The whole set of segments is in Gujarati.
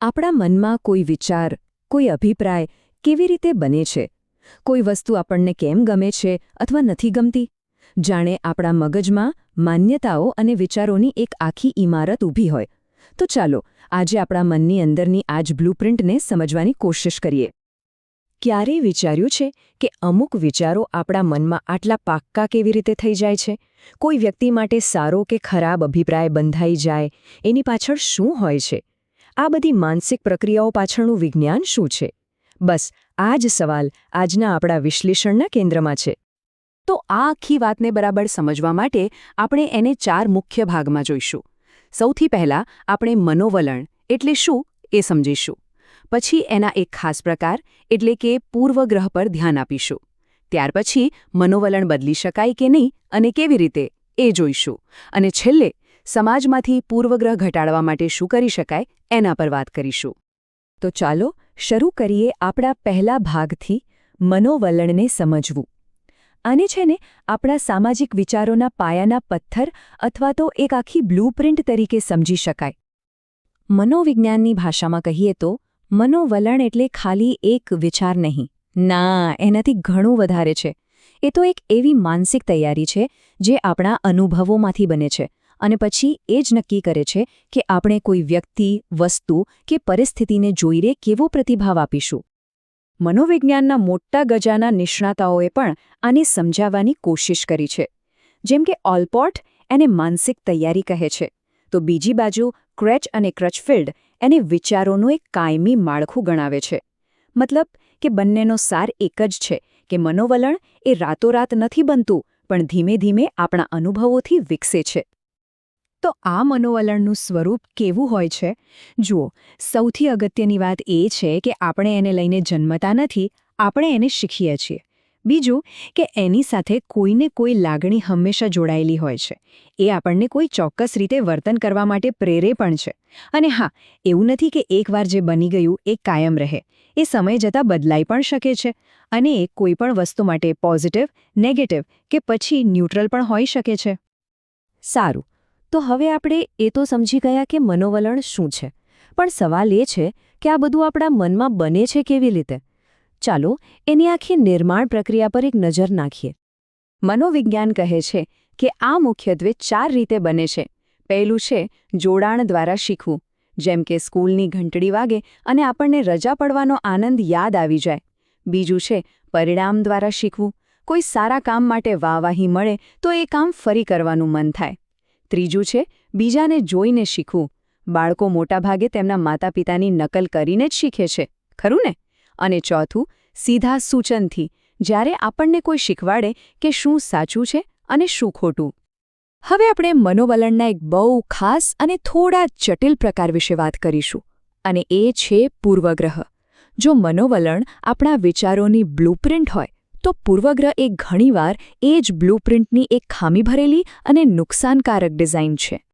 આપણા મનમાં કોઈ વિચાર, કોઈ અભિપ્રાય કેવી રીતે બને છે? કોઈ વસ્તુ આપણને કેમ ગમે છે અથવા નથી ગમતી? જાણે આપણા મગજમાં માન્યતાઓ અને વિચારોની એક આખી ઇમારત ઊભી હોય. તો ચાલો, આજે આપણા મનની અંદરની આ જ બ્લુપ્રિન્ટને સમજવાની કોશિશ કરીએ. ક્યારેય વિચાર્યું છે કે અમુક વિચારો આપણા મનમાં આટલા પાક્કા કેવી રીતે થઈ જાય છે? કોઈ વ્યક્તિ માટે સારો કે ખરાબ અભિપ્રાય બંધાઈ જાય, એની પાછળ શું હોય છે? આ બધી માનસિક પ્રક્રિયાઓ પાછળનું વિજ્ઞાન શું છે? બસ, આ જ સવાલ આજના આપણા વિશ્લેષણના કેન્દ્રમાં છે. તો આ આખી વાતને બરાબર સમજવા માટે આપણે એને ચાર મુખ્ય ભાગમાં જોઈશું. સૌથી પહેલા આપણે મનોવલણ, એટલે શું એ સમજીશું. પછી એના એક ખાસ પ્રકાર, એટલે કે પૂર્વગ્રહ પર ધ્યાન આપીશું. ત્યાર પછી મનોવલણ બદલી શકાય કે નહીં અને કેવી રીતે એ જોઈશું. અને છેલ્લે સમાજમાંથી પૂર્વગ્રહ ઘટાડવા માટે શું કરી શકાય એના પર વાત કરીશું. તો ચાલો શરૂ કરીએ આપણા પહેલા ભાગથી મનોવલણને સમજવું. આને છે ને આપણા સામાજિક વિચારોના પાયાના પથ્થર અથવા તો એક આખી બ્લૂપ્રિન્ટ તરીકે સમજી શકાય. મનોવિજ્ઞાનની ભાષામાં કહીએ તો મનોવલણ એટલે ખાલી એક વિચાર નહીં. ના, એનાથી ઘણું વધારે છે. એ તો એક એવી માનસિક તૈયારી છે જે આપણા અનુભવોમાંથી બને છે. અને પછી એ જ નક્કી કરે છે કે આપણે કોઈ વ્યક્તિ, વસ્તુ કે પરિસ્થિતિને જોઈને કેવો પ્રતિભાવ આપીશું. મનોવિજ્ઞાનના મોટા ગજાના નિષ્ણાતાઓએ પણ આને સમજાવવાની કોશિશ કરી છે. જેમ કે ઓલપોટ એને માનસિક તૈયારી કહે છે. તો બીજી બાજુ ક્રેચ અને ક્રચફિલ્ડ એને વિચારોનું એક કાયમી માળખું ગણાવે છે. મતલબ કે બંનેનો સાર એક જ છે કે મનોવલણ એ રાતોરાત નથી બનતું, પણ ધીમે ધીમે આપણા અનુભવોથી વિકસે છે. તો આ મનોવલણનું સ્વરૂપ કેવું હોય છે? જુઓ, સૌથી અગત્યની વાત એ છે કે આપણે એને લઈને જન્મતા નથી, આપણે એને શીખીએ છીએ. બીજું કે એની સાથે કોઈને કોઈ લાગણી હંમેશા જોડાયેલી હોય છે. એ આપણને કોઈ ચોક્કસ રીતે વર્તન કરવા માટે પ્રેરે પણ છે. અને હા, એવું નથી કે એકવાર જે બની ગયું એ કાયમ રહે. એ સમય જતાં બદલાઈ પણ શકે છે. અને એ કોઈપણ વસ્તુ માટે પોઝિટિવ નેગેટિવ કે પછી ન્યુટ્રલ પણ હોઈ શકે છે. સારું. તો હવે આપણે એ તો સમજી ગયા કે મનોવલણ શું છે. પણ સવાલ એ છે કે આ બધું આપણા મનમાં બને છે કેવી રીતે? ચાલો એની આખી નિર્માણ પ્રક્રિયા પર એક નજર નાખીએ. મનોવિજ્ઞાન કહે છે કે આ મુખ્યત્વે ચાર રીતે બને છે. પહેલું છે જોડાણ દ્વારા શીખવું, જેમ કે સ્કૂલની ઘંટડી વાગે અને આપણને રજા પડવાનો આનંદ યાદ આવી જાય. બીજું છે પરિણામ દ્વારા શીખવું, કોઈ સારા કામ માટે વાહવાહી મળે તો એ કામ ફરી કરવાનું મન થાય. ત્રીજું છે, બીજાને જોઈને શીખવું. બાળકો મોટાભાગે તેમના માતા પિતાની નકલ કરીને જ શીખે છે, ખરું ને? અને ચોથું, સીધા સૂચનથી, જ્યારે આપણને કોઈ શીખવાડે કે શું સાચું છે અને શું ખોટું. હવે આપણે મનોવલણના એક બહુ ખાસ અને થોડા જટિલ પ્રકાર વિશે વાત કરીશું. અને એ છે પૂર્વગ્રહ. જો મનોવલણ આપણા વિચારોની બ્લુપ્રિન્ટ હોય તો પૂર્વગ્રહ એ ઘણીવાર એ જ બ્લુપ્રિન્ટની એક ખામી ભરેલી અને નુકસાનકારક ડિઝાઇન છે.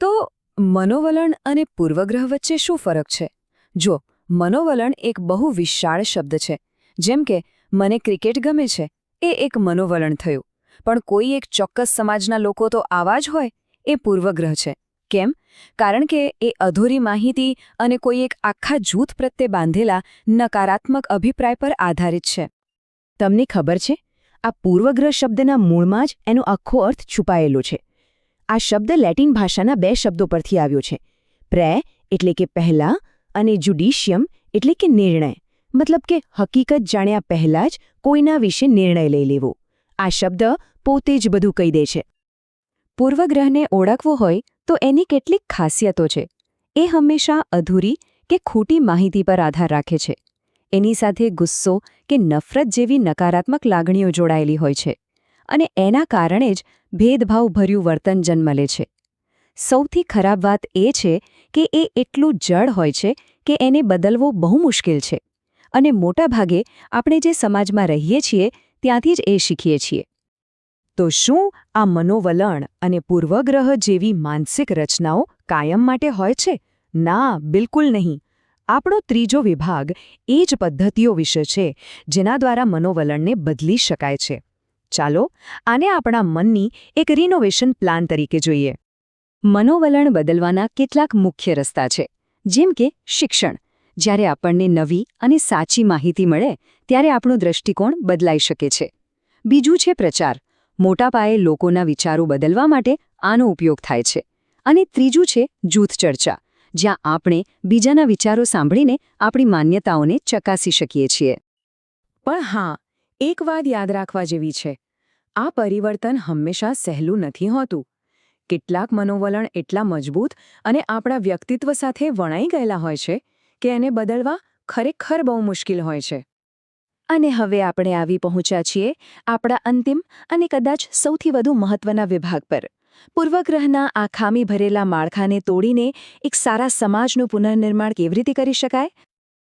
તો મનોવલણ અને પૂર્વગ્રહ વચ્ચે શું ફરક છે? જો, મનોવલણ એક બહુ વિશાળ શબ્દ છે, જેમ કે, મને ક્રિકેટ ગમે છે, એ એક મનોવલણ થયું. પણ કોઈ એક ચોક્કસ સમાજના લોકો તો આવા જ હોય, એ પૂર્વગ્રહ છે. કેમ? કારણ કે એ અધૂરી માહિતી અને કોઈ એક આખા જૂથ પ્રત્યે બાંધેલા નકારાત્મક અભિપ્રાય પર આધારિત છે. તમને ખબર છે? આ પૂર્વગ્રહ શબ્દના મૂળમાં જ એનો આખો અર્થ છુપાયેલો છે. આ શબ્દ લેટિન ભાષાના બે શબ્દો પરથી આવ્યો છે. પ્રે એટલે કે પહેલા અને જ્યુડિશિયમ એટલે કે નિર્ણય. મતલબ કે હકીકત જાણ્યા પહેલાં જ કોઈના વિશે નિર્ણય લઈ લેવો. આ શબ્દ પોતે જ બધું કહી દે છે. પૂર્વગ્રહને ઓળખવો હોય તો એની કેટલીક ખાસિયતો છે. એ હંમેશા અધૂરી કે ખોટી માહિતી પર આધાર રાખે છે. એની સાથે ગુસ્સો કે નફરત જેવી નકારાત્મક લાગણીઓ જોડાયેલી હોય છે અને એના કારણે જ ભેદભાવભર્યું વર્તન જન્મ લે છે. સૌથી ખરાબ વાત એ છે કે એ એટલું જડ હોય છે કે એને બદલવો બહુ મુશ્કેલ છે અને મોટાભાગે આપણે જે સમાજમાં રહીએ છીએ ત્યાંથી જ એ શીખીએ છીએ. તો શું આ મનોવલણ અને પૂર્વગ્રહ જેવી માનસિક રચનાઓ કાયમ માટે હોય છે? ના, બિલકુલ નહીં. આપણો ત્રીજો વિભાગ એ જ પદ્ધતિઓ વિશે છે, જેના દ્વારા મનોવલણને બદલી શકાય છે. ચાલો, આને આપણા મનની એક રિનોવેશન પ્લાન તરીકે જોઈએ. મનોવલણ બદલવાના કેટલાક મુખ્ય રસ્તા છે, જેમ કે શિક્ષણ. જ્યારે આપણને નવી અને સાચી માહિતી મળે, ત્યારે આપણો દૃષ્ટિકોણ બદલાઈ શકે છે. બીજું છે પ્રચાર. મોટા પાયે લોકોના વિચારો બદલવા માટે આનો ઉપયોગ થાય છે. અને ત્રીજું છે જૂથ ચર્ચા. જ્યાં આપણે બીજાના વિચારો સાંભળીને આપણી માન્યતાઓને ચકાસી શકીએ છીએ. પણ હા એક વાત યાદ રાખવા જેવી છે. આ પરિવર્તન હંમેશા સહેલું નથી હોતું. કેટલાક મનોવલણ એટલા મજબૂત અને આપણા વ્યક્તિત્વ સાથે વણાઈ ગયેલા હોય છે કે એને બદલવા ખરેખર બહુ મુશ્કેલ હોય છે. અને હવે આપણે આવી પહોંચ્યા છીએ આપણા અંતિમ અને કદાચ સૌથી વધુ મહત્વના વિભાગ પર. પૂર્વગ્રહના આ ખામી ભરેલા માળખાને તોડીને એક સારા સમાજનું પુનર્નિર્માણ કેવી રીતે કરી શકાય?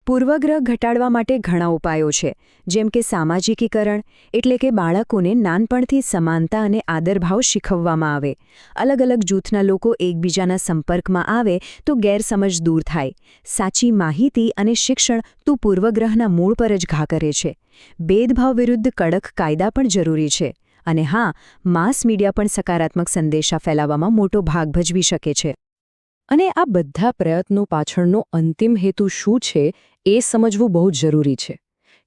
પૂર્વગ્રહ ઘટાડવા માટે ઘણા ઉપાયો છે, જેમ કે સામાજિકીકરણ એટલે કે બાળકોને નાનપણથી સમાનતા અને આદરભાવ શીખવવામાં આવે. અલગ અલગ જૂથના લોકો એકબીજાના સંપર્કમાં આવે તો ગેરસમજ દૂર થાય. સાચી માહિતી અને શિક્ષણ તું પૂર્વગ્રહના મૂળ પર જ ઘા કરે છે. ભેદભાવ વિરુદ્ધ કડક કાયદા પણ જરૂરી છે. અને હા, માસ મીડિયા પણ સકારાત્મક સંદેશા ફેલાવવામાં મોટો ભાગ ભજવી શકે છે. અને આ બધા પ્રયત્નો પાછળનો અંતિમ હેતુ શું છે એ સમજવું બહુ જરૂરી છે.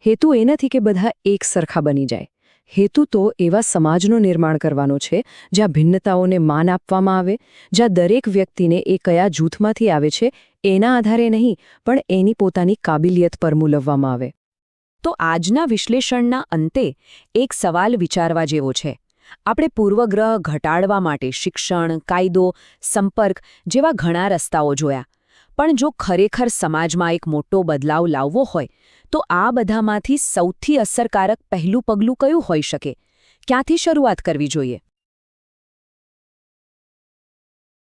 હેતુ એ નથી કે બધા એક સરખા બની જાય. હેતુ તો એવા સમાજનું નિર્માણ કરવાનો છે, જ્યાં ભિન્નતાઓને માન આપવામાં આવે, જ્યાં દરેક વ્યક્તિને એ કયા જૂથમાંથી આવે છે, એના આધારે નહીં, પણ એની પોતાની કાબિલિયત પર મૂલવવામાં આવે. તો આજના વિશ્લેષણના અંતે એક સવાલ વિચારવા જેવો છે. આપણે પૂર્વગ્રહ ઘટાડવા માટે શિક્ષણ, કાયદો, સંપર્ક જેવા ઘણા રસ્તાઓ જોયા. પણ જો ખરેખર સમાજમાં એક મોટો બદલાવ લાવવો હોય, તો આ બધામાંથી સૌથી અસરકારક પહેલું પગલું કયું હોઈ શકે? ક્યાંથી શરૂઆત કરવી જોઈએ?